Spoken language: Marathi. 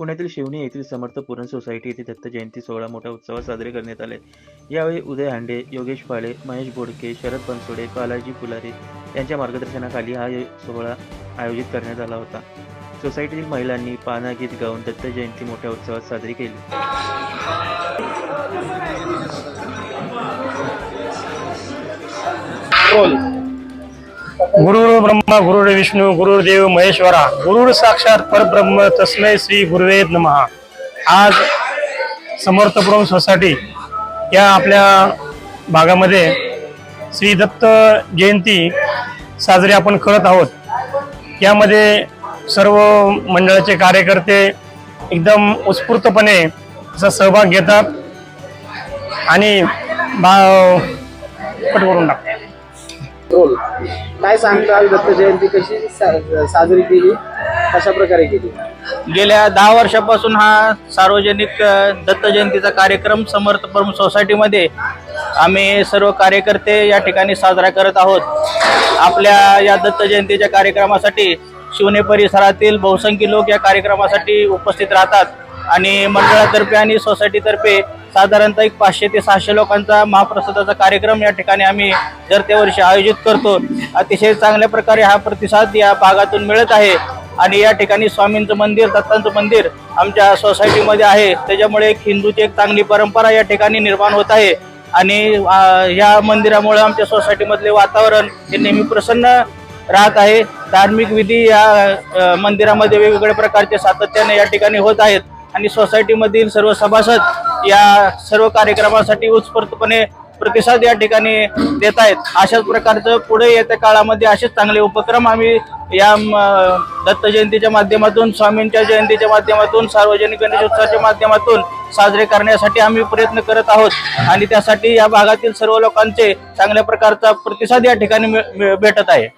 पुण्यातील शिवणी येथील समर्थ पूर्ण सोसायटी येथे दत्त जयंती सोहळा मोठ्या उत्सवात साजरे करण्यात आले. यावेळी उदय हांडे योगेश फाळे महेश बोडके शरद बनसोडे बालाजी फुलारे यांच्या मार्गदर्शनाखाली हा सोहळा आयोजित करण्यात आला होता. सोसायटीतील महिलांनी पाना गीत गाऊन दत्त जयंती मोठ्या उत्सवात साजरी केली. गुरुर ब्रह्मा गुरुर विष्णू गुरुर्देव महेश्वरा गुरुर साक्षात परब्रह्म तस्मय श्री गुरुवे नमः. आज समर्थपुरम सोसायटी या आपल्या भागामध्ये श्री दत्त जयंती साजरी आपण करत आहोत. यामध्ये सर्व मंडळाचे कार्यकर्ते एकदम उत्स्फूर्तपणे असा सहभाग घेतात आणि बा पट करून टाकतात. हो रोल काय सांगता दत्त जयंती कशी सा- साजरी केली? कशा प्रकारे केली? गेल्या दहा वर्षापासून हा सार्वजनिक अ, दत्त जयंतीचा कार्यक्रम समर्थ परम सोसायटीमध्ये आम्ही सर्व कार्यकर्ते या ठिकाणी साजरा करत आहोत. आपल्या या दत्त जयंतीच्या कार्यक्रमासाठी शिवने परिसरातील बहुसंख्य लोक या कार्यक्रमासाठी उपस्थित राहतात. आणि मंडळातर्फे आणि सोसायटीतर्फे साधारणतः एक पाचशे ते सहाशे लोकांचा महाप्रसादाचा कार्यक्रम या ठिकाणी आम्ही दर त्या वर्षी आयोजित करतो. अतिशय चांगल्या प्रकारे हा प्रतिसाद या भागातून मिळत आहे. आणि या ठिकाणी स्वामींचं मंदिर दत्तांचं मंदिर आमच्या सोसायटीमध्ये आहे. त्याच्यामुळे एक हिंदूची एक चांगली परंपरा या ठिकाणी निर्माण होत आहे. आणि या मंदिरामुळे आमच्या सोसायटीमधले वातावरण हे नेहमी प्रसन्न राहत आहे. धार्मिक विधी या मंदिरामध्ये वेगवेगळ्या प्रकारचे सातत्याने या ठिकाणी होत आहेत. आणि सोसायटीमधील सर्व सभासद या सर्व कार्यक्रमासाठी उत्स्फूर्तपणे प्रतिसाद या ठिकाणी देत आहेत. अशाच प्रकारचं पुढे येत्या काळामध्ये असेच चांगले उपक्रम आम्ही या दत्त जयंतीच्या माध्यमातून स्वामींच्या जयंतीच्या माध्यमातून सार्वजनिक गणेशोत्सवाच्या माध्यमातून साजरे करण्यासाठी आम्ही प्रयत्न करत आहोत. आणि त्यासाठी या भागातील सर्व लोकांचे चांगल्या प्रकारचा प्रतिसाद या ठिकाणी भेटत आहे.